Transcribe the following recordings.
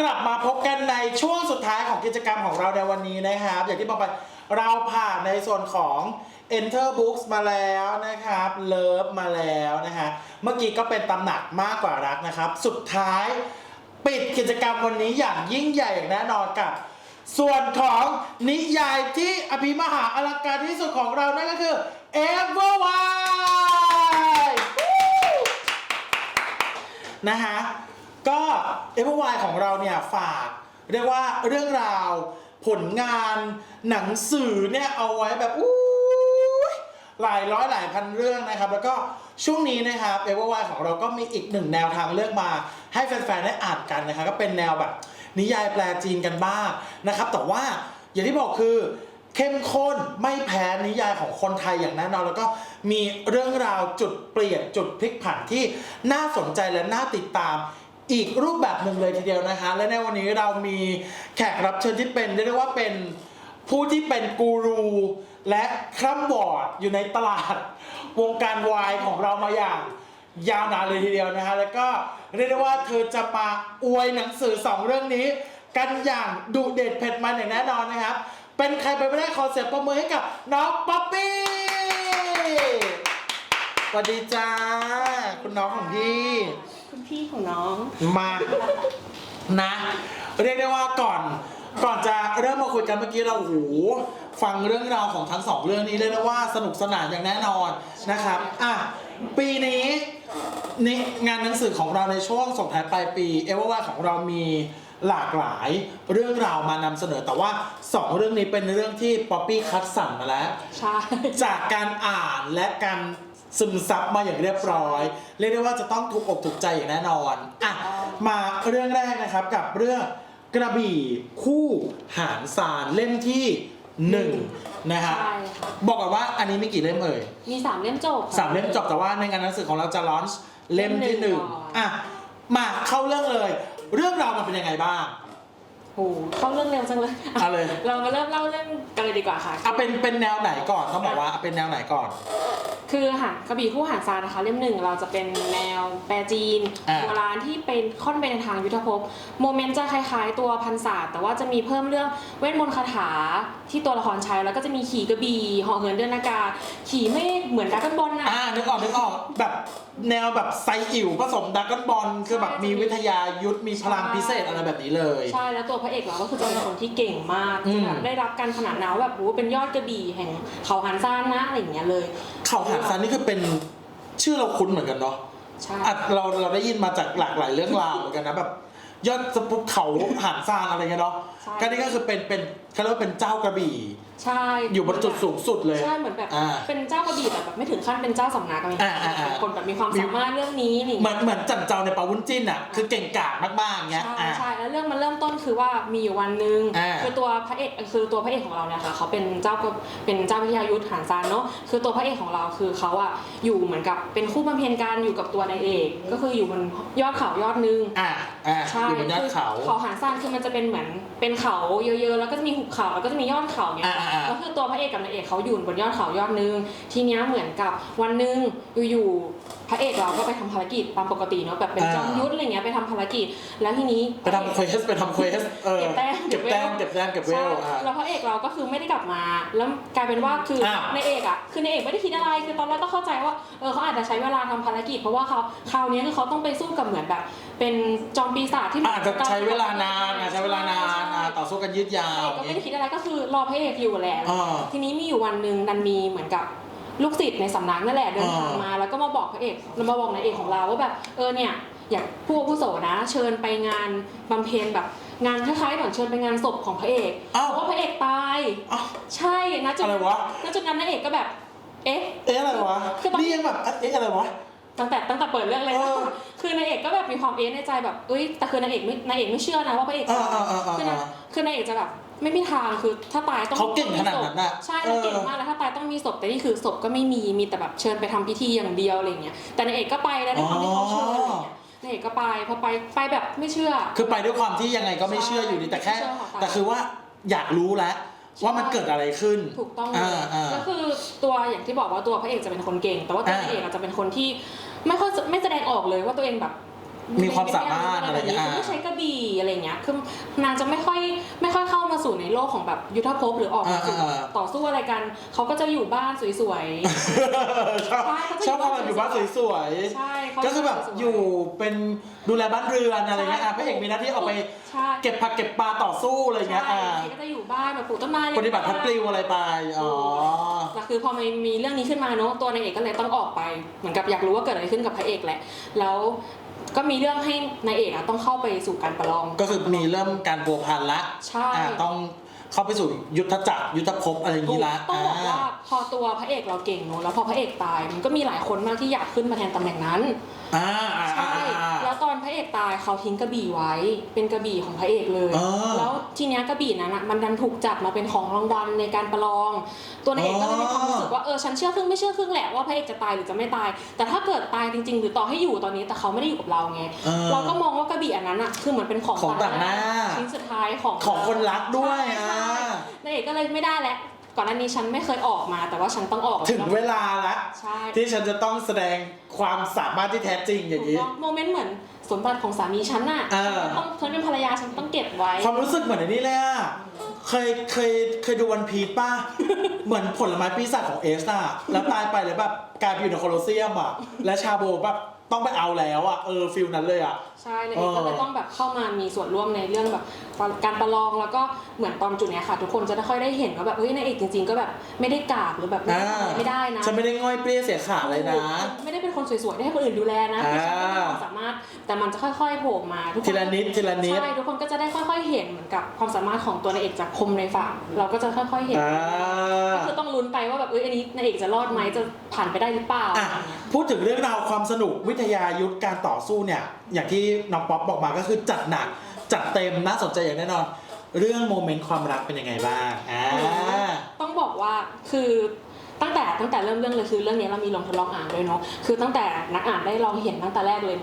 กลับมาพบกันในช่วงสุดท้ายของกิจกรรมของเราในวันนี้นะครับ อย่างที่บอกไปเราผ่านในส่วนของ Enter Books มาแล้วนะครับ Love มาแล้วนะฮะเมื่อกี้ก็เป็นตำหนักมากกว่ารักนะครับ สุดท้ายปิดกิจกรรมวันนี้อย่างยิ่งใหญ่อย่างแน่นอนกับ ส่วนของนิยายที่อภิมหาอลังการที่สุดของเรานั่นก็คือ Everwild นะฮะ ก็เอเวอร์วของเราเนี่ยฝากเรียกว่าเรื่องราวผลงานหนังสือเนี่ยเอาไว้แบบอู้หลายร้อยหลายพันเรื่องนะครับ แล้วก็ช่วงนี้นะครับเอเวอร์วของเราก็มีอีกหนึ่งแนวทางเลือกมาให้แฟนๆได้อ่านกันนะครับก็เป็นแนวแบบนิยายแปลจีนกันบ้างนะครับ แต่ว่าอย่างที่บอกคือเข้มข้นไม่แพ้นิยายของคนไทยอย่างแน่นอนแล้วก็มีเรื่องราวจุดเปลี่ยนจุดพลิกผันที่น่าสนใจและน่าติดตาม อีกรูปแบบหนึ่งเลยทีเดียวนะคะ และในวันนี้เรามีแขกรับเชิญที่เป็นเรียกได้ว่าเป็นผู้ที่เป็นกูรูและคร่ำวอร์ดอยู่ในตลาดวงการวายของเรามาอย่างยาวนานเลยทีเดียวนะคะแล้วก็เรียกได้ว่าเธอจะมาอวยหนังสือสองเรื่องนี้ กันอย่างดุเด็ดเผ็ดมันอย่างแน่นอนนะครับ เป็นใครไปไม่ได้ขอเสียงประมือให้กับน้องป๊อปปี้สวัสดีจ้า คุณน้องของพี่ คุณพี่ของน้อง มานะ เรียกได้ว่าก่อนก่อนจะเริ่มมาคุยกันเมื่อกี้เราโอ้โหฟังเรื่องราวของทั้งสองเรื่องนี้เรียกได้ว่าสนุกสนานอย่างแน่นอนนะครับอะปีนี้นี่งานหนังสือของเราในช่วงส่งท้ายปลายปีเอว่าว่าของเรามีหลากหลายเรื่องราวมานำเสนอแต่ว่าสองเรื่องนี้เป็นเรื่องที่ป๊อปปี้คัดสรรมาแล้ว ใช่ จากการอ่านและการ ซึมซับมาอย่างเรียบร้อย เรียกได้ว่าจะต้องถูกอกถูกใจอย่างแน่นอนอะมาเรื่องแรกนะครับกับเรื่องกระบี่คู่หารสารเล่มที่หนึ่งนะฮะใช่ค่ะบอกก่อนว่าอันนี้มีกี่เล่มเอ่ย มีสามเล่มจบค่ะ สามเล่มจบแต่ว่าในงานหนังสือของเราจะลอนช์เล่มที่หนึ่งเล่มหนึ่งก่อน อะ มาเข้าเรื่องเลย เรื่องราวมันเป็นยังไงบ้าง โอ้โหเข้าเรื่องเร็วจังเลยเอาเลย เรามาเริ่มเล่าเรื่องกันเลยดีกว่าค่ะ เอาเป็นเป็นแนวไหนก่อนต้องบอกว่าเอาเป็นแนวไหนก่อน คือหางกระบี่คู่หางซานนะคะ เล่มหนึ่งเราจะเป็นแนวแปรจีนอ่า โบราณที่เป็นค่อนไปในทางยุทธภพโมเมนต์จะคล้ายๆ ตัวพันศาสตร์แต่ว่าจะมีเพิ่มเรื่องเวทมนต์คาถาที่ตัวละครใช้แล้วก็จะมีขี่กระบี่เหาะเหินเดินอากาศขี่ไม่เหมือนดราก้อนบอลน่ะ อ่านึกออกนึกออกแบบแนวแบบไซอิ๋วผสมดักกอนบอลคือแบบมีวิทยายุทธมีพลังพิเศษอะไรแบบนี้เลย ใช่แล้วตัวพระเอกเราก็คือจะเป็นคนที่เก่งมากอืมจะแบบได้รับการขนานนามว่าแบบโอ้เป็นยอดกระบี่แห่งเขาหันซานนะอะไรอย่างเงี้ยเลยเขาหางซันนี่คือเป็นชื่อเราคุ้นเหมือนกันเนาะใช่อะเราเราได้ยินมาจากหลากหลายเรื่องราวเหมือนกันนะแบบยอดสปุกเขาหางซานอะไรเงี้ยเนาะก็นี่ก็คือเป็นเป็นเขาเรียกว่าเป็นเจ้ากระบี่ ใช่อยู่บนจุดสูงสุดเลย ใช่เหมือนแบบ อ่าเป็นเจ้ากระบี่แต่แบบไม่ถึงขั้นเป็นเจ้าสำนักอะไรอย่างเงี้ยอ่าอ่าอ่า เป็นคนแบบมีความสามารถเรื่องนี้นี่เหมือนเหมือนจันเจ้าในปาวุ้นจิ้นอะคือเก่งกาจมากๆเงี้ยใช่อะ ใช่แล้วเรื่องมันเริ่มต้นคือว่ามีอยู่วันหนึ่งอ่าคือตัวพระเอกคือตัวพระเอกของเราเนี่ยค่ะเขาเป็นเจ้าก็เป็นเจ้าวิทยายุทธหานซานเนาะคือตัวพระเอกของเราคือเขาอะอยู่เหมือนกับเป็นคู่บำเพ็ญการอยู่กับตัวนายเอกก็คืออยู่บนยอดเขายอดหนึงอะอะใช่อยู่บนยอดเขาคือเขาหางซานคือมันจะเป็นเหมือนเป็นเขาเยอะๆ แล้วก็จะมีหุบเขาแล้วก็จะมียอดเขาเนี่ยอ่าอ่าก็คือตัวพระเอกกับนางเอกเขาอยู่บนยอดเขายอดหนึง ทีเนี้ยเหมือนกับวันหนึ่งอยู่ๆ พระเอกเราก็ไปทำภารกิจตามปกติเนาะแบบเป็นอ่าจอมยุทธอะไรเงี้ยไปทำภารกิจ แล้วทีนี้ไปทำเควสไปทำเควสเออเก็บแต้มเก็บแต้มเก็บแต้มเก็บเวใช่ลอะแล้วพระเอกเราก็คือไม่ได้กลับมา แล้วกลายเป็นว่าคืออ้าวในายเอกอะคือนายเอกไม่ได้คิดอะไรคือตอนแรกก็เข้าใจว่าเออเขาอาจจะใช้เวลาทำภารกิจ เพราะว่าเขาคราวนี้คือเขาต้องไปสู้กับเหมือนแบบ เป็นจอมปีศาจที่อาจจะใช้เวลานานอะใช้เวลานานอะต่อสู้กันยืดยาวก็ไม่ได้คิดอะไรก็คือรอพระเอกอยู่แหละอ่าทีนี้มีอยู่วันหนึ่งดันมีเหมือนกับ ลูกศิษย์ในสำนักนั่นแหละเดินทางอ่ามมาแล้วก็มาบอกพระเอกแล้วมาบอกนายเอกของเราว่าแบบเออเนี่ยอยากผู้อาวุโสนะ เชิญไปงานบำเพ็ญแบบงานคล้ายๆเหมือนเชิญไปงานศพของพระเอกอ้าวเพราะว่าพระเอกตายอ้าวใช่นะจุดอะไรวะณจุดนั้นนายเอกก็แบบ เอ๊ะ เอ๊ะอะไรวะคือตอน นี่ยังแบบเอ๊ะอะไรวะ ตั้งแต่ตั้งแต่เปิดเรื่องเลยเอนะอคือนายเอกก็แบบมีความเอ๊ะในใจแบบเอ้ยแต่คือนายเอกไม่นายเอกไม่เชื่อนะว่าพระเอกตายอ่าอ่าอ่าอ่าคือนายคือนายเอกจะแบบ ไม่มีทางคือถ้าตายต้องเขาเก่งต้องมีขนาดศพนั้นน่ะใช่เออเขาเก่งมากแล้วถ้าตายต้องมีศพแต่นี่คือศพก็ไม่มีมีแต่แบบเชิญไปทำพิธีอย่างเดียวอะไรเงี้ยแต่นายเอกก็ไปแล้วด้วยความที่เขาเชิญอะไรเงี้ยนายเอกก็ไปพอไปไปแบบไม่เชื่อ คือไปด้วยความที่ยังไงก็ไม่เชื่ออยู่ดีแต่แค่ไม่เชื่อค่ะแต่คือว่าอยากรู้แล้วว่ามันเกิดอะไรขึ้น ถูกต้องเลอ่ายอ่าก็คือตัวอย่างที่บอกว่าตัวพระเอกจะเป็นคนเก่ง แต่ว่าตัวอ่านายเอกอาจจะเป็นคนที่ไม่ค่อยไม่แสดงออกเลยว่าตัวเองแบบ มีความสามารถอะไรอย่างเงี้ยคือไม่ใช้กระบี่อะไรเงี้ยคือนางจะไม่ค่อยไม่ค่อยเข้ามาสู่ในโลกของแบบยุทธภพหรือออกมาสู่อ่าๆต่อสู้อะไรกันเขาก็จะอยู่บ้านสวยชอบใช่เขาจะชอบพามันอยู่บ้านสวยๆใช่เขาๆก็คือแบบสวๆอยู่เป็นดูแลบ้านเรือนอะไรเงี้ยใช่อะพระเอกมีหน้าที่ออกไปใช่เก็บผักเก็บปลาต่อสู้อะไรเงี้ยใช่อ่าก็จะอยู่บ้านแบบปลูกต้นไม้ปฏิบัติพัดปลิวอะไรไปอ๋อแต่คือพอมันมีเรื่องนี้ขึ้นมาเนอะตัวนายเอกก็เลยต้องออกไปเหมือนกับอยากรู้ว่าเกิดอะไรขึ้นกับพระเอกแหละแล้ว ก็มีเรื่องให้นายเอกอะต้องเข้าไปสู่การประลอง ก็คือมีเริ่มการพัวพันละใช่ อ่าต้อง เข้าไปสู่ยุทธจักรยุทธภพอะไรอย่างนี้ละต้องบอกว่าพอตัวพระเอกเราเก่งเนอะแล้วพอพระเอกตายมันก็มีหลายคนมากที่อยากขึ้นมาแทนตำแหน่งนั้นอ่าอ่าอ่าใช่อ่าแล้วตอนพระเอกตายเขาทิ้งกระบี่ไว้ เป็นกระบี่ของพระเอกเลยอ๋อแล้วทีเนี้ยกระบี่นั้นอะมันดันถูกจัดมาเป็นของรางวัลในการประลอง ตัวนายเอกก็เลยมีความรู้สึกว่าเออฉันเชื่อครึ่งไม่เชื่อครึ่งแหละว่าพระเอกจะตายหรือจะไม่ตาย แต่ถ้าเกิดตายจริง ๆ หรือต่อให้อยู่ตอนนี้แต่เขาไม่ได้อยู่กับเราไงออเราก็มองว่ากระบี่อันนั้นอะคือเหมือนเป็นของของต่างหน้าชิ้นสุดท้ายของของคนรักด้วยใช่อ่าใช่นายเอกก็เลยไม่ได้แล้วก่อนหน้านี้ฉันไม่เคยออกมา แต่ว่าฉันต้องออกถึงเวลาละใช่ที่ฉันจะต้องแสดงความสามารถที่แท้จริงอย่างถูกนี้ต้องโมเมนต์เหมือนสมบัติของสามีฉันน่ะเออฉันต้องฉันเป็นภรรยาฉันต้องเก็บไว้ ความรู้สึกเหมือนอันนี้เลยอะเคยเคยเคยดูวันพีป่ะ เหมือนผลไม้ปีศาจของเอสอะแล้วตายไปเลยแบบกลายไปอยู่ในโคลอสเซียมอะและชาโบแบบต้องไปเอาแล้วอะเออฟิลนั้นเลยอะใช่นายเอกก็เลยต้องแบบเข้ามามีส่วนร่วมในเรื่องแบบ การประลองแล้วก็เหมือนตอนจุดเนี้ยค่ะ ทุกคนจะได้ค่อยได้เห็นว่าแบบเฮ้ยนายเอกจริง ๆ ก็แบบไม่ได้กากหรือแบบไม่ได้ทำอะไรไม่ได้นะ ฉันไม่ได้ง่อยเปรี้ยเสียขาเลยนะ ไม่ได้เป็นคนสวยๆได้ให้คนอื่นดูแลนะอ่าไม่ใช่ไม่ได้ความสามารถแต่มันจะค่อยๆโผล่มาทุกคนทีละนิดทีละนิด ใช่ทุกคนก็จะได้ค่อยๆเห็นเหมือนกับความสามารถของตัวนายเอกจากคมในฝั่งเราก็จะค่อยๆเห็นอ่า ก็คือต้องลุ้นไปว่าแบบเอ้ยอันนี้นายเอกจะรอดไหมจะผ่านไปได้หรือเปล่าอะอะไรเงี้ย พูดถึงเรื่องราวความสนุกวิทยายุทธการต่อสู้เนี่ย อย่างที่น้องป๊อปบอกมาก็คือจัดหนัก จัดเต็มน่าสนใจอย่างแน่นอน เรื่องโมเมนต์ความรักเป็นยังไงบ้างอ่า ต้องบอกว่าคือตั้งแต่ตั้งแต่เริ่มเรื่องเลยคือเรื่องนี้เรามีลงทดลองอ่านด้วยเนาะคือตั้งแต่นักอ่านได้ลองเห็นตั้งแต่แรกเลย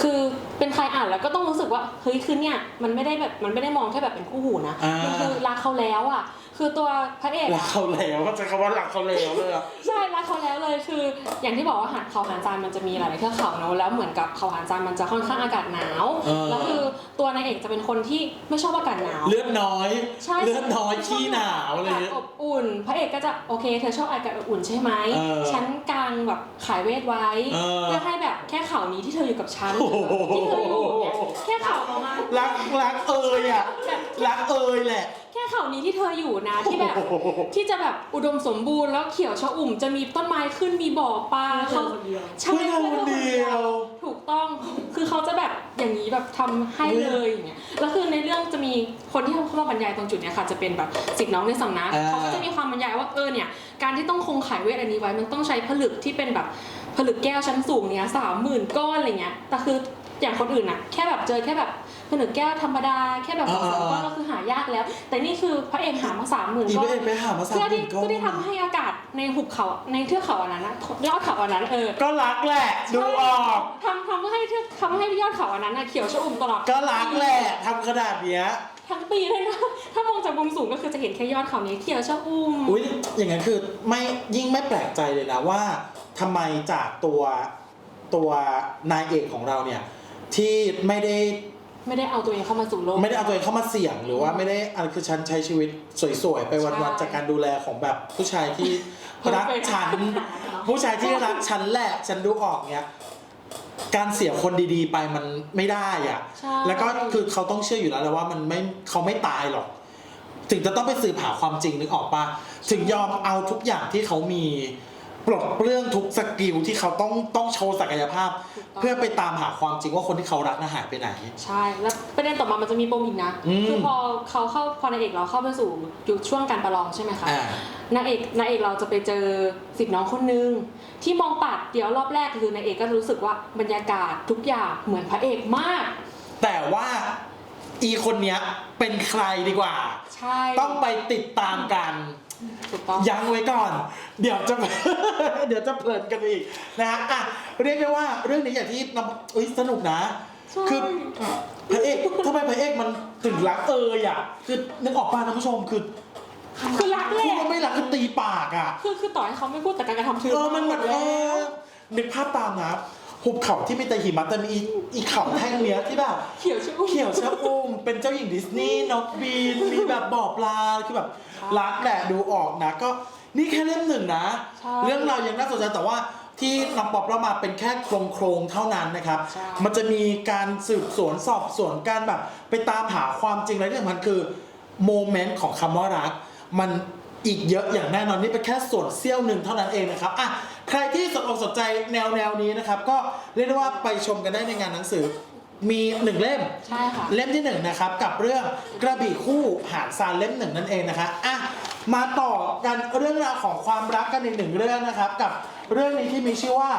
คือเป็นใครอ่านแล้วก็ต้องรู้สึกว่าเฮ้ยคือเนี่ยมันไม่ได้แบบมันไม่ได้มองแค่แบบเป็นคู่หูนะอ่ามั มันคือรักเขาแล้วอะคือตัวพระเอกรักอะ เขาแล้วก็ใช้คำว่ารักเขาแล้วเลยอะ ใช่รักเขาแล้วเลยคือ อย่างที่บอกว่าหาดเขาหานจานมันจะมีหลายๆเทือกเขาเนอะแล้วเหมือนกับเขาหานจานมันจะค่อนข้างอากาศหนาวเออ แล้วคือตัวนายเอกจะเป็นคนที่ไม่ชอบอากาศหนาว เลือดน้อย ใช่เลือดน้อยขี้หนาวอะไรอาเงี้กายศอบอุ่น พระเอกก็จะโอเคเธอชอบอากาศอบอุ่นใช่ไหมเออฉันกางแบบขายเวทไว้เออ เพื่อให้แบบแค่ข่าวนี้ที่เธออยู่กับฉันโอ้โหที่เธออยู่เนี่ยแค่ข่าวประมาณรักรักเอยอะ แบบ รักเอยแหละ แค่ข่าวนี้ที่เธออยู่นะที่แบบ ที่จะแบบอุดมสมบูรณ์แล้วเขียวชอุ่มจะมีต้นไม้ขึ้นมีบ่อปลาเขาใช่เพื่อนเราคนเดียว ถูกต้องคือเขาจะแบบอย่างนี้แบบทำให้เลยอย่างเงี้ยแล้วคือในเรื่องจะมีคนที่เข้ามาบรรยายตรงจุดเนี้ยค่ะจะเป็นแบบสิทธิ์น้องในสำนักอ่าเขาก็จะมีความบรรยายว่าเออเนี่ยการที่ต้องคงขายเวทอันนี้ไว้มันต้องใช้ผลึกที่เป็นแบบผลึกแก้วชั้นสูงเนี่ยสามหมื่นก้อนอะไรเงี้ยแต่คืออย่างคนอื่นอะแค่แบบเจอแค่แบบ ผลึกแก้วธรรมดาแค่แบบสองสามก้อนก็คือหายากแล้ว แต่นี่คือพระเอกหามาสามหมื่นอีก้เบอนเอ็ไปหามาสามเพื่อหที่มื่นก้อเพื่อที่ทำให้อากาศในหุบเขาในเทือกเขาอันนั้นนะยอดเขาอันนั้นเออก็รักแหละ ดูออก ทำทำให้เทือกทำให้ยอดเขาอันนั้นนะเขียวชอุ่มตลอดก็รักแหละทำขนาดเนี้ยทั้งปีเลยนะถ้ามองจากมุมสูงก็คือจะเห็นแค่ยอดเขานี้เขียวชอุ่ม อุ้ยอย่างนั้นคือไม่ยิ่งไม่แปลกใจเลยนะว่าทำไมจากตัวตัวนายเอกของเราเนี่ย ที่ไม่ได้ ไม่ได้เอาตัวเองเข้ามาสู่โลก ไม่ได้เอาตัวเองเข้ามาเสี่ยงหรือว่าไม่ได้อะไรคือฉันใช้ชีวิตสวยๆ ไปวันใช่ๆจากการดูแลของแบบผู้ชายที่รัก Perfect ฉัน ผู้ชายที่รักฉันแหละฉันดูออกเนี้ยการเสียคนดีๆ ไปมันไม่ได้อะ ใช่ แล้วก็คือเขาต้องเชื่ออยู่แล้วแหละว่ามันไม่เขาไม่ตายหรอก ถึงจะต้องไปสืบหาความจริงนึกออกปะถึงยอมเอาทุกอย่างที่เขามี ปลดเปลื้องทุกสกิลที่เขาต้องต้องโชว์ศักยภาพ เพื่อไปตามหาความจริงว่าคนที่เขารักน่ะหายไปไหน ใช่ แล้วประเด็นต่อมามันจะมีปมอีกนะ อืมคือพอเขาเข้าพอนายเอกเราเข้าไปสู่อยู่ช่วงการประลองใช่ไหมคะอ่านางเอกนางเอกเราจะไปเจอสิทธิ์น้องคนนึงที่มองปัดเดี๋ยวรอบแรกคือนางเอกก็รู้สึกว่าบรรยากาศทุกอย่างเหมือนพระเอกมาก แต่ว่าอีคนเนี้ยเป็นใครดีกว่า ใช่ ต้องไปติดตามกัน ถูกต้อง ยั้งไว้ก่อน เดี๋ยวจะ เดี๋ยวจะเพลินกันอีกนะฮะอะเรียกได้ว่าเรื่องนี้อย่างที่น้ำเอ้ยสนุกนะ ใช่ คือพระเอกทำไมพระเอกมันถึงรักเอยอะคือนึกออกป่ะท่านผู้ชมคือคือรักแหพูดละว่าไม่รักคือตีปากอะ คือคือต่อให้เขาไม่พูดแต่การกระทำคือเออมันเหมือนแล้เออวนึกภาพตามนะ หุบเขาที่มีแต่หิมะแต่มีอีอีเขาแท่งเนี้ยที่แบบเขียวชุ่ม เขียวชะอุ่มเป็นเจ้าหญิงดิสนีย์นกบีนมีแบบบ่อปลาคือแบบรักแหละดูออกนะ ก็นี่แค่เล่มหนึ่งนะ ใช่เรื่องราวยังน่าสนใจแต่ว่าที่น้องป๊อปเรามาเป็นแค่โครงโครงๆเท่านั้นนะครับ ใช่ มันจะมีการสืบสวนสอบสวนการแบบ ไปตามหาความจริงและที่สำคัญคือโมเมนต์ของคำว่ารัก มันอีกเยอะอย่างแน่นอนนี่เป็นแค่ส่วนเสี้ยวหนึ่งเท่านั้นเองนะครับอะใค รที่สนอกสนใจแนวแนวนี้นะครับ ก็เรียกได้ว่าไปชมกันได้ในงานหนังสือ มีหนึ่งเล่ม ใช่ค่ะ เล่มที่หนึ่งนะครับกับเรื่องกระบี่คู่หาดซานเล่มหนึ่งนั่นเองนะคะอะมาต่อกันเรื่องราวของความรักกันอีกหนึ่งเรื่องนะครับ กับเรื่องนี้ที่มีชื่อว่า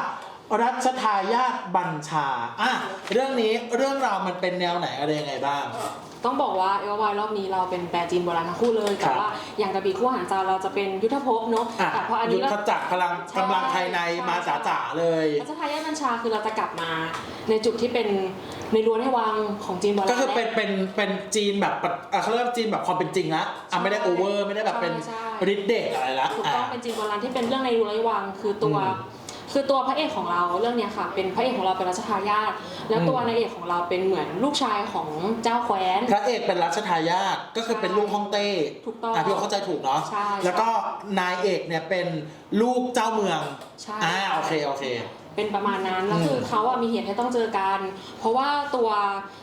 รัชทายาทบัญชาอะเรื่องนี้เรื่องราวมันเป็นแนวไหนอะไรยังไงบ้าง ต้องบอกว่าเอลวายรอบนี้เราเป็นแปลจีนโบราณทั้งคู่เลยครัแต่บว่าอย่างกระบี่คู่หางจานเราจะเป็นยุทธภพเนาะอะแต่พออันยุนี้ทเราธจักรพลังใช่กำลังภายในใช่มาจ๋าๆเลยรัชทายาทบัญชาคือเราจะกลับมา ในจุดที่เป็นในรั้วในวังของจีนโบราณก็คือเป็นและเป็นเป็นจีนแบบปะอะเขาเรียกว่าจีนแบบความเป็นจริงละอะไม่ได้ใช่โอเวอร์ไม่ได้แบบเป็นใช่ฤทธิ์เดชอะไรละถูกอะต้องเป็นจีนโบราณที่เป็นเรื่องในรั้วในวังคือตัวอืม คือตัวพระเอกของเราเรื่องเนี้ยค่ะ เป็นพระเอกของเราเป็นรัชทายาทแล้วตัวอืมนายเอกของเราเป็นเหมือนลูกชายของเจ้าแคว้น พระเอกเป็นรัชทายาทก็คือเป็นลูกฮ่องเต้ถูกต้องอะพี่โอเข้าใจถูกเนาะใช่แล้วก็นายเอกเนี่ยเป็นลูกเจ้าเมืองใช่ อ่าโอเคโอเค เป็นประมาณนั้นแล้วอืมคือเขาอะมีเหตุให้ต้องเจอกัน เพราะว่าตัว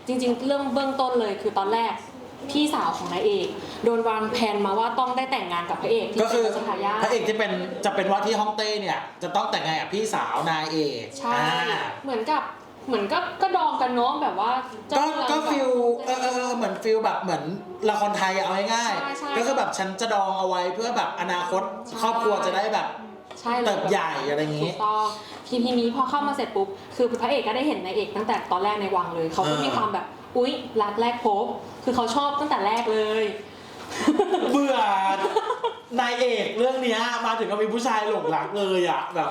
จริงๆ เรื่องเบื้องต้นเลยคือตอนแรก พี่สาวของนายเอกโดนวางแผนมาว่าต้องได้แต่งงานกับพระเอกที่ก็เป็คืนอรัชทายาทพระเอกที่เป็นจะเป็นว่าที่ฮ่องเต้เนี่ย จะต้องแต่งงานกับพี่สาวนายเอกใช่อ่าเหมือนกับเหมือนก็ก็ดองกันเนาะแบบว่าเจ้าก็เมืองก็บ ฟิลเออเออเออเหมือนฟิลแบบเหมือนละครไทยอะเอาง่ายใช่ใช่ ๆก็คือแบบฉันจะดองเอาไว้เพื่อแบบอนาคตใช่ครอบครัวจะได้แบบ ใช่เลยเติบใหญ่อะไรอย่างถูงี้กต้องทีทีนี้พอเข้ามาเสร็จปุ๊บคือพระเอกก็ได้เห็นนายเอกตั้งแต่ตอนแรกในวังเลยเขาก็อ่ามีมีความแบบ อุ๊ยรักแรกพบ คือเขาชอบตั้งแต่แรกเลย เบื่อนายเอกเรื่องเนี้ยมาถึงก็มีผู้ชายหลงรักเลยอะแบบ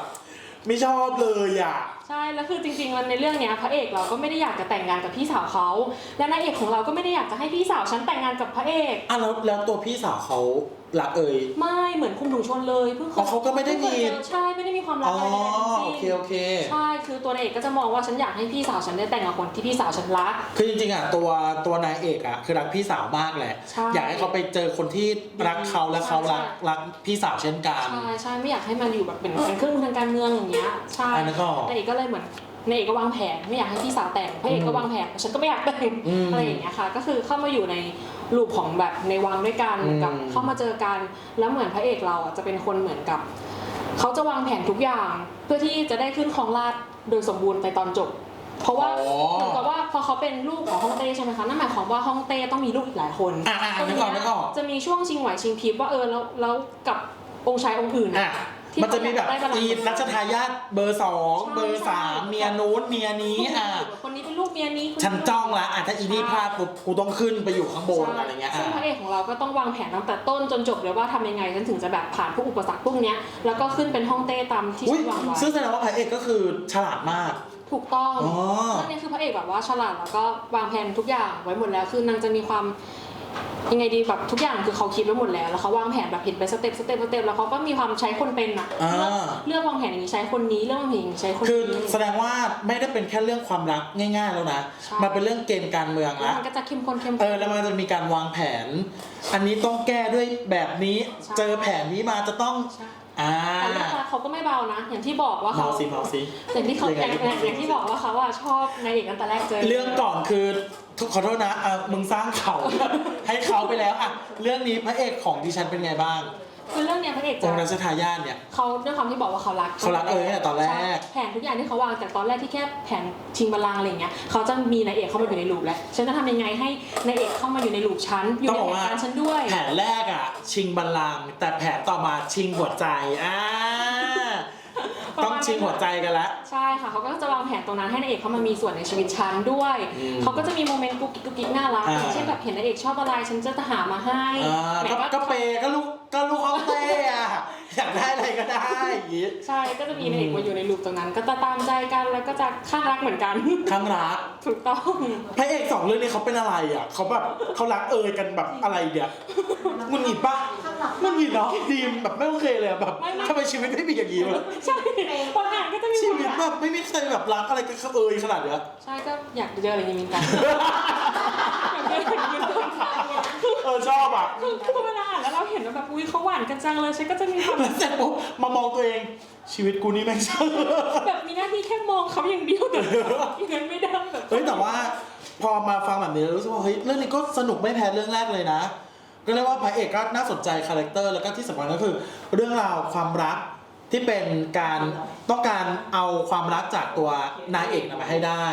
ไม่ชอบเลยอะ ใช่ แล้วคือจริงๆมันในเรื่องเนี้ยพระเอกเราก็ไม่ได้อยากจะแต่งงานกับพี่สาวเขา และนายเอกของเราก็ไม่ได้อยากจะให้พี่สาวฉันแต่งงานกับพระเอก อะแล้วแล้วตัวพี่สาวเขา รักเอ่ย ไม่เหมือนคุมถุงชนเลยเพิ่งอ๋อเขาก็ไม่ได้มี เพิ่งเคยเจอใช่ไม่ได้มีความรัอ๋กออะไรใดๆทั้งโอสิ้นเคโอเค ใช่คือตัวนายเอกก็จะมองว่าฉันอยากให้พี่สาวฉันได้แต่งกับคนที่พี่สาวฉันรัก คือจริงๆอะตัวตัวนายเอกอะคือรักพี่สาวมากแหละ ใช่อยากให้เขาไปเจอคนที่รักเขาและเขารักใช่ รักพี่สาวเช่นกัน ใช่ใช่ไม่อยากให้มันอยู่แบบเป็นเป็นเครื่องมือทางการเมืองอย่างเงี้ยใช่อันนั้นก็นายเอกก็เลยเหมือนนายเอกก็วางแผนไม่อยากให้พี่สาวแต่งพระเอกก็วางแผนฉันก็ไม่อยากแต่งอืม อะไรอย่างเงี้ยค่ะ ก็คือเข้ามาอยู่ใน ลูปของแบบในวังด้วยกันอืม กับเข้ามาเจอกันแล้วเหมือนพระเอกเราอะจะเป็นคนเหมือนกับ เขาจะวางแผนทุกอย่าง เพื่อที่จะได้ขึ้นครองราชย์โดยสมบูรณ์ในตอนจบ เพราะว่าอ๋อ เหมือนกับว่าพอเขาเป็นลูกของฮ่องเต้ใช่ไหมคะนั่นหมายความว่าฮ่องเต้ต้องมีลูกอีกหลายคน อะอะตรงนึกออกนึกออกจะมีช่วงชิงไหวชิงพริบว่าเออแล้วแล้วกับองค์ชายองค์อื่นอะ ที่มันจะมีแบบได้บัลลังก์อีรัชทายาทเบอร์สองใช่เบอร์สามใช่ เมียนู้นเมียนี้อะคนนี้เป็นลูกเมียนี้คฉันจ้องละอะถ้าอีนี่พลาดปุ๊บกูต้องขึ้นไปอยู่ข้างบนใช่อะไรเงี้ยซึ่งอะพระเอกของเราก็ต้องวางแผนตั้งแต่ต้นจนจบเลยว่าทำยังไงฉันถึงจะแบบผ่านพวกอุปสรรคพวกเนี้ยแล้วก็ขึ้นเป็นห้องเต้ตามที่อุ้ยฉันวางไว้ซึ่งแสดงว่าพระเอกก็คือฉลาดมาก ถูกต้องอ๋อเรื่องนี้คือพระเอกแบบว่าฉลาดแล้วก็วางแผนทุกอย่างไว้หมดแล้วคือนางจะมีความ ยังไงดีแบบทุกอย่างคือเขาคิดไว้หมดแล้วแล้วเขาวางแผนแบบเห็นไปสเต็ปสเต็ปสเต็ปแล้วเขาก็มีความใช้คนเป็นอะอ่า เลือกเลือกวางแผนอย่างนี้ใช้คนนี้เลือกวางแผนอย่างนี้ใช้คนคือนี้ แสดงว่าไม่ได้เป็นแค่เรื่องความรักง่าย ๆ แล้วนะ ใช่ มันเป็นเรื่องเกมการเมืองแล้วละมันก็จะเข้มข้นเข้มเอข้น อแล้วมันจะมีการวางแผน อันนี้ต้องแก้ด้วยแบบนี้ ใช่เจอแผนนี้มาจะต้องใช่อ่า แต่เรื่องราวเขาก็ไม่เบานะ อย่างที่บอกว่าเมาเขาสิเมาสิ อย่างที่เขายังอไงย่างอย่างอย่างที่บอกว่าเขาว่าชอบนายเอกตั้งแต่แรกเจอ เรื่องก่อนคือทุกขอโทษนะเออมึงสร้างเขา ให้เขาไปแล้วอะเรื่องนี้พระเอกของดิฉันเป็นไงบ้าง คือเรื่องเนี้ยพระเอกอจะงค์รัชทายาทเนี่ย เขาด้วยความที่บอกว่าเขารักเขารักเออตั้งแต่ตอนแรก ใช่แผนทุกอย่างที่เขาวางแต่ตอนแรกที่แค่แผนชิงบัลลังก์อะไรอย่างเงี้ยเขาจะมีนายเอกเข้ามาอยู่ในลูปแล้วฉันจะทำยังไงให้นายเอกเข้ามาอยู่ในลูปฉันอยู่ต้องในบอกแผนว่าการฉันด้วย แผนแรกอะ ชิงบัลลังก์แต่แผนต่อมาชิงหัวใจอ่าประมาณนั้น ต้องชิงหัวใจกันละ ใช่ค่ะเขาก็จะวางแผนตรงนั้นให้นายเอกเข้ามามีส่วนในชีวิตฉันด้วย อืมเขาก็จะมีโมเมนต์กุ๊กกิ๊กกุ๊กกิ๊กน่ารักอ่า อย่างเช่นแบบเห็นนายเอกชอบอะไรฉันจะหามาให้อ่าแบก็บว่าก็เปย์ก็ลูกก็ลูกเขาเต้อะ อยากได้อะไรก็ได้อย่างงี้ใช่ก็จะมีนางเอกมาอยู่ในลูปตรงนั้น ก็จะตามใจกันแล้วก็จะข้างรักเหมือนกัน ข้างรักถูกต้องพระเอกสองเรื่องนี้เขาเป็นอะไรอะเขาแบบเขารักเอยกันแบบอะไรเดียวมึงหงิดปะมึงหงิดเนาะดีมแบบไม่โอเคเลยอะแบบทำไมชีวิตไม่มีอย่างนี้วะใช่บางอย่างก็จะมีชีบางวิอตย่างแบบไม่มีใครแบบรักอะไรกันเอยขนาดเนี้ยใช่ก็อยากเจออะไรอย่างนี้เหมือนกันอยากเจออะไรอย่างนี้เหมือนกันเออชอบอะคือเวลาอ่าน แล้วเราเห็นว่าแบบอุ้ยเขาหวานกันจังเลยฉันก็จะมีความแล้วเสร็จปุ๊บมามองตัวเองชีวิตกูนี่แม่งช่างแบบมีหน้าที่แค่มองเขาอย่างเดียวแต่เงินไม่ได้แบบเฮ้ยแต่ว่าพอมาฟังแบบนี้แล้วรู้สึกว่าเฮ้ยเรื่องนี้ก็สนุกไม่แพ้เรื่องแรกเลยนะ ก็เรียกว่าพระเอกก็น่าสนใจคาแรคเตอร์แล้วก็ที่สำคัญก็คือ เรื่องราวความรัก ที่เป็นการต้องการเอาความรักจากตัวนายเอกนำมาให้ได้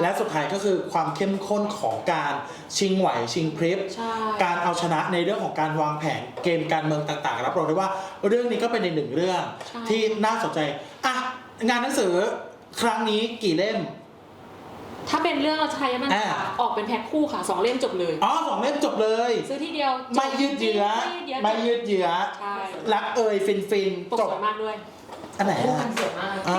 และสุดท้ายก็คือความเข้มข้นของการชิงไหวชิงพริบใช่ การเอาชนะในเรื่องของการวางแผนเกมการเมืองต่างๆรับรองได้ว่าเรื่องนี้ก็เป็นในหนึ่งเรื่องใช่ ที่น่าสนใจอะงานหนังสือครั้งนี้กี่เล่ม ถ้าเป็นเรื่องราชทายาทมันอ่าออกเป็นแพ็คคู่ค่ะสองเล่มจบเลย อ๋อสองเล่มจบเลย ซื้อที่เดียวจบไม่ยืดเยื้อไม่ไม่ยืดเยื้อยืดเยื้อ ใช่ รักเอ่ยฟินฟินปกจสบวยมากด้วย อันไหนคู่อะกันสวยมาก อ่า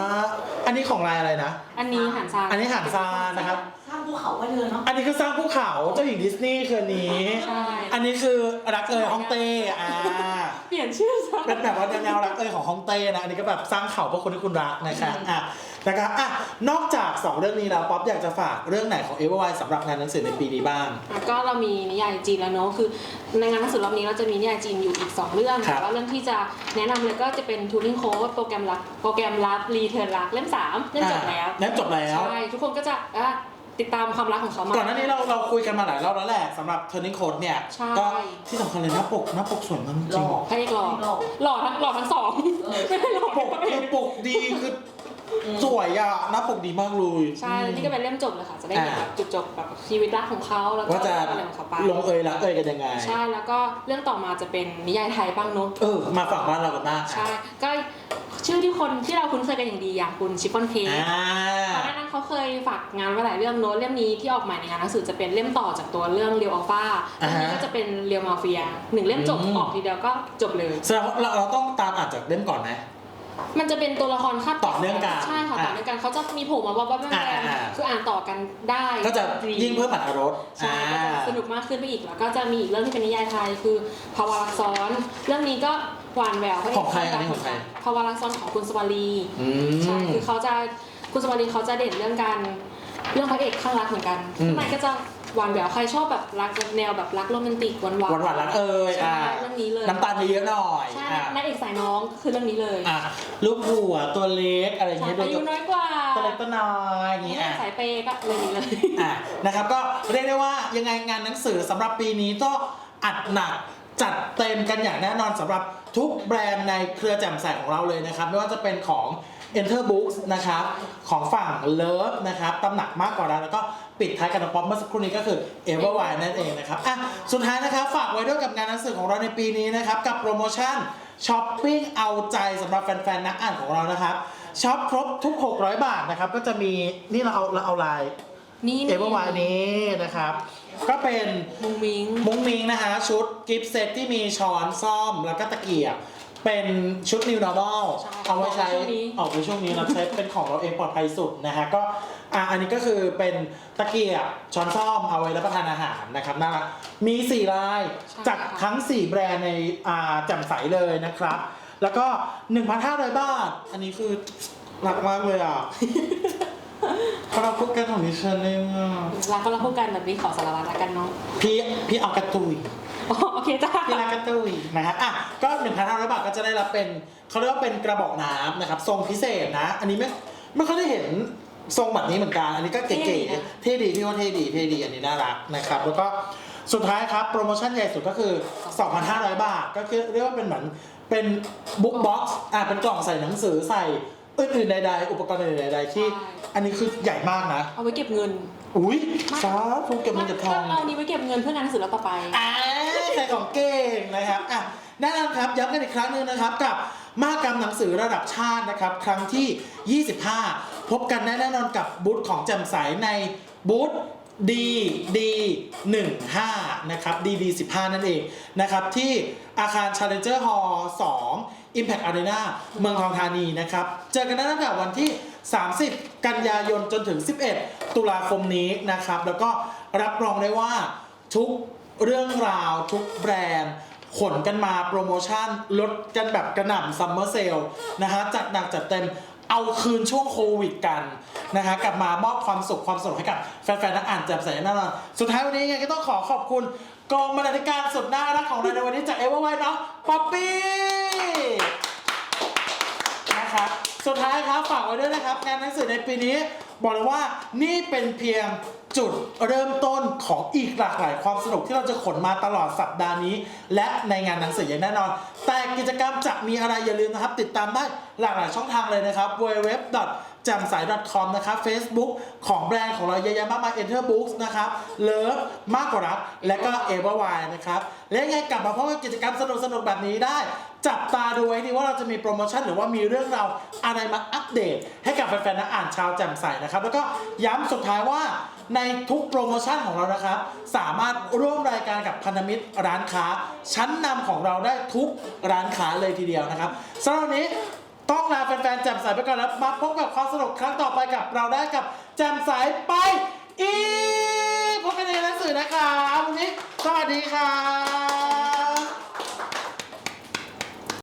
อันนี้ของลายอะไรนะ อันนี้หันซาอันนี้หานซานนะครับ สร้างภูเขาไว้เลยเนาะอันนี้คือสร้างภูเขาเจ้าหญิงดิสนีย์คืนนี้ ใช่อันนี้คือรักเอ่ยฮ่องเต้อ่า เปลี่ยนชื่อซะ เป็นแบบว่าแนวๆรักเอยของฮ่องเต้นะ อันนี้ก็แบบสร้างเขาเพื่อคนที่คุณรักนะคะอะ นะครับอะนอกจาก 2 เรื่องนี้แล้วป๊อปอยากจะฝากเรื่องไหนของเอเวอร์ไวสำหรับงานหนังสือในปีนี้บ้าง แล้วก็เรามีนิยายจีนแล้วเนอะคือในงานหนังสือรอบนี้เราจะมีนิยายจีนอยู่อีก 2 เรื่องครับแต่ว่าเรื่องที่จะแนะนำเลยก็จะเป็น Turing Code โปรแกรมลับโปรแกรมลับรีเทิร์นรักเล่ม3เล่มจบแล้วเล่มจบแล้ว ใช่ทุกคนก็จะอะติดตามความรักของเขามา ก่อนหน้านี้เราเราคุยกันมาหลายรอบแล้วแหละสำหรับ Turning Code เนี่ย ใช่ ก็ที่สำคัญเลยหน้าปกหน้าปกสวยมากจหริล่งอพระเอกหล่อหล่อหล่อทั้งหล่อทั้งสองเออไม่ได้หล่อปกแค่พระเอคือกปกดีคือ สวยอะหน้าปกดีมากเลยใช่แล้วนี่ก็เป็นเล่มจบเลยค่ะ จะได้เห็นแบบจุดจบแบบชีวิตรักของเขาแล้วก็ว่าจะอะไรของเขาไปลงเอยรักเอยกันยังไง ใช่แล้วก็เรื่องต่อมาจะเป็นนิยายไทยบ้างเนอะเออมาฝั่งบ้านเรากันบ้างใช่ก็ชื่อที่คนที่เราคุ้นเคยกันอย่างดีอย่างคุณชิฟฟ่อนเค้กอ่าก่อนหน้านั้นเขาเคยฝากงานไว้หลายเรื่องโน้ตเล่มนี้ที่ออกใหม่ในงานหนังสือจะเป็นเล่มต่อจากตัวเรื่องเรียวอัลฟาอ่าเรื่องฮะนี้ก็จะเป็นเรียวมาเฟียหนึ่งเล่มจบอืมออกทีเดียวก็จบเลยแสดงว่าเราเราต้องตามอ่านจากเล่มก่อนไหม มันจะเป็นตัวละครคาดต่อเนื่องกันใช่ค่ะอะต่อเนื่องกันเขาจะมีโผล่มาว่าว่าแม่อ่าอ่า คืออ่านต่อกันได้ก็จะดียิ่งเพิ่มอรรถรสใช่อ่า ก็จะสนุกมากขึ้นไปอีกแล้ว ก็จะมีอีกเรื่องที่เป็นนิยายไทยคือภาวะรักซ้อน เรื่องนี้ก็หวานแหววให้ของใครอันนี้ของใคร ภาวะรักซ้อนของคุณสวารีอืใช่ม คือเขาจะคุณสวารีเขาจะเด่นเรื่องการเรื่องพระเอกข้างรักเหมือนกันอืม ข้างในก็จะ หวานแหววใครชอบแบบรักแนวแบบรักโรแมนติกหวานหวานหวานหวานรักเอ่ยใช่อ่าเรื่องนี้เลยน้ำตาลเยอะๆหน่อยใช่อะนางเอกสายน้องคือเรื่องนี้เลยอะลูกหัวตัวเล็กอะไรอย่างใช่เงี้ยอายุน้อยกว่าตัวเล็กตัวน้อยอย่างนางงี้เอกอะ สายเปย์ก็เรื่องนี้เลย อะนะครับก็เรียกได้ว่ายังไงงานหนังสือสำหรับปีนี้ก็อัดหนักจัดเต็มกันอย่างแน่นอนสำหรับทุกแบรนด์ในเครือแจ่มใสของเราเลยนะครับ ไม่ว่าจะเป็นของ Enter Books นะครับ ของฝั่ง Love นะครับตำหนักมากกว่านั้นแล้วก็ ปิดท้ายกันกับป๊อปเมื่อสักครู่นี้ก็คือ Everwine นั่นเองนะครับอะสุดท้ายนะครับฝากไว้ด้วยกับงานหนังสือของเราในปีนี้นะครับกับโปรโมชั่นช้อปปิ้งเอาใจสำหรับแฟนๆนักอ่านของเรานะครับช็อปครบทุก 600 บาทนะครับก็จะมีนี่เราเอาเราเอาลายนี่เอเวอร์วายนี้นะครับ ก็เป็นมุงมิงมุ้งมิงนะฮะชุดกิฟต์เซตที่มีช้อนซ่อมแล้วก็ตะเกียบ เป็นชุด New Normal ใช่เอาไว้ใช้ช่วงนี้ ออกในช่วงนี้เราใช้เป็นของเราเองปลอดภัยสุดนะฮะก็อะอันนี้ก็คือเป็นตะเกียบช้อนซ่อมเอาไว้รับประทานอาหารนะครับน่ารักมี 4 ลายใช่จากค่ะ ทั้ง 4 แบรนด์ในอ่าแจ่มใสเลยนะครับ แล้วก็ 1,500 บาท อันนี้คือรักมากเลยอะ เพราะเราพูดกันของดิฉันเองอะรักก็เราพูดกันแบบนี้ขอสารวัตรละกันเนาะพี่พี่เอากระตุย อ๋อโอเคจ้าพี่รักกระตุยนะฮะอะก็1,500บาทก็จะได้รับเป็นเขาเรียกว่าเป็นกระบอกน้ำนะครับทรงพิเศษนะ อันนี้ไม่ไม่ค่อยได้เห็นทรงแบบนี้เหมือนกันอันนี้ก็เก๋ๆเท่ดีพี่ว่าเท่ดีเท่ดีอันนี้น่ารักนะครับแล้วก็สุดท้ายครับโปรโมชั่นใหญ่สุดก็คือ 2,500 บาท ก็คือเรียกว่าเป็นเหมือนเป็นบุ๊กบ็อกซ์อะเป็นกล่องใส่หนังสือใส่อื่นๆใดๆอุปกรณ์อื่นๆใดๆที่อันนี้คือใหญ่มากนะ เอาไว้เก็บเงินอุ้ยสาธุเก็บเงินเก็บทองเอานี้ไว้เก็บเงินเพื่องานหนังสือเราต่อไป อ่า ใครของเก่งนะครับอะแน่นอนครับย้ำกันอีกครั้งหนึ่งนะครับกับมหากรรมหนังสือระดับชาตินะครับ ครั้งที่ 25 พบกันแน่นอนกับบูธของแจ่มใสในบูธ D D 1 5นะครับ D D 15นั่นเองนะครับที่อาคาร Challenger Hall 2 Impact Arena เมืองทองธานีนะครับ เจอกันได้ตั้งแต่วันที่ 30 กันยายนจนถึง 11 ตุลาคมนี้นะครับ แล้วก็รับรองได้ว่าทุก เรื่องราวทุกแบรนด์ ขนกันมาโปรโมชั่น ลดกันแบบกระหน่ำซัมเมอร์เซลนะฮะจัดหนักจัดเต็มเอาคืนช่วงโควิดกันนะฮะกลับมามอบความสุขความสนุกให้กับแฟนๆนักอ่านแจ่มใสแน่นอนสุดท้ายวันนี้ยังไงก็ต้องขอขอบคุณกองบรรณาธิการสุดน่ารักของเราในวันนี้จากเอเวอร์ไวเนาะป๊อปปี้ สุดท้ายครับฝากไว้ด้วยนะครับงานหนังสือในปีนี้ บอกเลยว่านี่เป็นเพียงจุดเริ่มต้นของอีกหลากหลายความสนุกที่เราจะขนมาตลอดสัปดาห์นี้ และในงานหนังสืออย่างแน่นอน แต่กิจกรรมจะมีอะไรอย่าลืมนะครับ ติดตามได้หลากหลายช่องทางเลยนะครับ www จำสาย .com นะครับ Facebook ของแบรนด์ของเราเยอะแยะมากมาย Enter Books นะครับเลิฟมากกว่ารักและก็ e v e r w i นะครับ และยังไงกลับมาพบกับกิจกรรมสนุกๆแบบนี้ได้จับตาดูไว้ดีว่าเราจะมีโปรโมชั่นหรือว่ามีเรื่องราวอะไรมาอัปเดต ให้กับแฟนๆนักอ่านชาวแจ่มใสนะครับ แล้วก็ย้ำสุดท้ายว่าในทุกโปรโมชั่นของเรานะครับ สามารถร่วมรายการกับพันธมิตรร้านค้า ชั้นนำของเราได้ทุกร้านค้าเลยทีเดียวนะครับสำหรับวันนี้ต้องลาแฟนๆแจ่มใสไปก่อนแล้วมาพบกับความสนุกครั้งต่อไปกับเราได้กับแจ่มใสไปอีกพบกันในหนังสือนะครับวันนี้สวัสดีครับ